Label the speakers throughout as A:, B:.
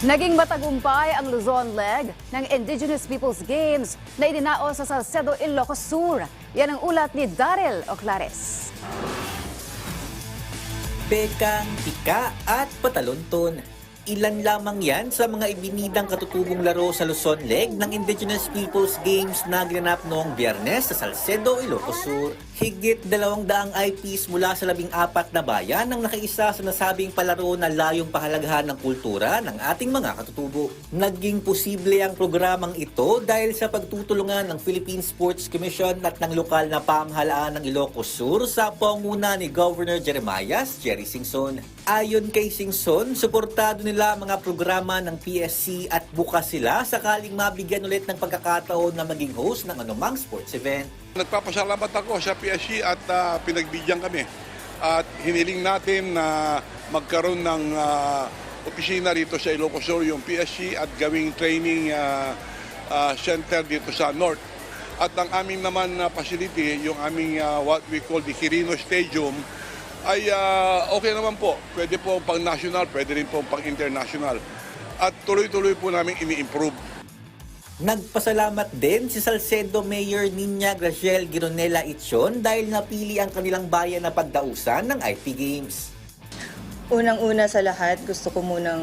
A: Naging matagumpay ang Luzon leg ng Indigenous Peoples Games na idinaos sa Salcedo, Ilocos Sur. Yan ang ulat ni Daryl Oclares.
B: Bekang, tika at patalonton. Ilan lamang yan sa mga ibinidang katutubong laro sa Luzon Leg ng Indigenous Peoples Games na ginanap noong biyernes sa Salcedo, Ilocos Sur. Higit dalawang daang eyepiece mula sa labing apat na bayan ang nakaisa sa nasabing palaro na layong pahalagahan ng kultura ng ating mga katutubo. Naging posible ang programang ito dahil sa pagtutulungan ng Philippine Sports Commission at ng lokal na pamahalaan ng Ilocos Sur sa panguna ni Governor Jeremias Jerry Singson. Ayon kay Singson, suportado nila mga programa ng PSC at bukas sila sakaling mabigyan ulit ng pagkakataon na maging host ng anumang sports event.
C: Nagpapasalamat ako sa PSG at ah, pinagbigyan kami. At hiniling natin na magkaroon ng ah, opisina rito sa Ilocos Sur, yung PSG at gawing training ah, ah, center dito sa North. At ang aming naman na facility, yung aming ah, what we call the Quirino Stadium, ay ah, okay naman po. Pwede po pang national, pwede rin po pang international. At tuloy-tuloy po namin ini-improve.
B: Nagpasalamat din si Salcedo Mayor Niña Graciel Gironella Itchon dahil napili ang kanilang bayan na pagdausan ng IP Games.
D: Unang-una sa lahat, gusto ko munang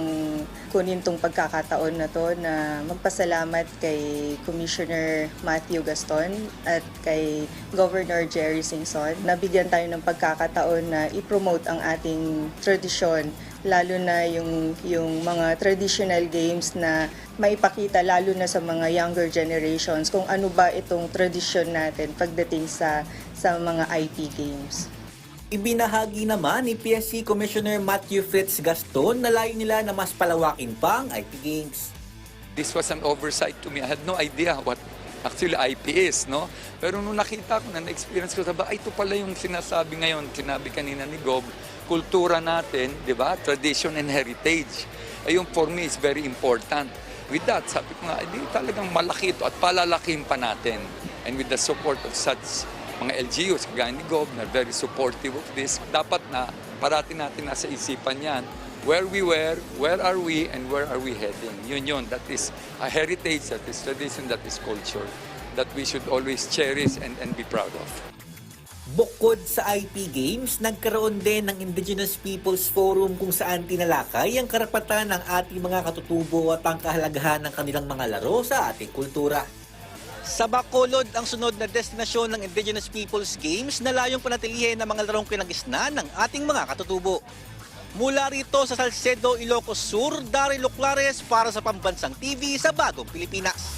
D: kunin tong pagkakataon na to na magpasalamat kay Commissioner Matthew Gaston at kay Governor Jerry Singson. Nabigyan tayo ng pagkakataon na i-promote ang ating tradisyon, lalo na yung, yung mga traditional games na maipakita lalo na sa mga younger generations kung ano ba itong tradisyon natin pagdating sa, sa mga IP games.
B: Ibinahagi naman ni PSC Commissioner Matthew Fritz Gaston na layo nila na mas palawakin pa ang IP Games.
E: This was an oversight to me. I had no idea what actually IP is, no? Pero nung nakita ko na, na-experience ko, sabi, ay, ito pala yung sinasabi ngayon, sinabi kanina ni Gob, kultura natin, di ba? Tradition and heritage. Ayun, for me, is very important. With that, sabi ko nga, hindi talagang malaki ito at palalaking pa natin. And with the support of such mga LGUs, kagaya ni Gob, na very supportive of this, dapat na parati natin nasa isipan yan where we were, where are we, and where are we heading. Yun yun, that is a heritage, that is tradition, that is culture, that we should always cherish and, and be proud of.
B: Bukod sa IP Games, nagkaroon din ng Indigenous Peoples Forum kung saan tinalakay ang karapatan ng ating mga katutubo at ang kahalagahan ng kanilang mga laro sa ating kultura. Sa Bacolod, ang sunod na destinasyon ng Indigenous Peoples Games na layong panatilihin ng mga larong kinagisna ng ating mga katutubo. Mula rito sa Salcedo, Ilocos Sur, Daryl Oclares para sa Pambansang TV sa Bagong Pilipinas.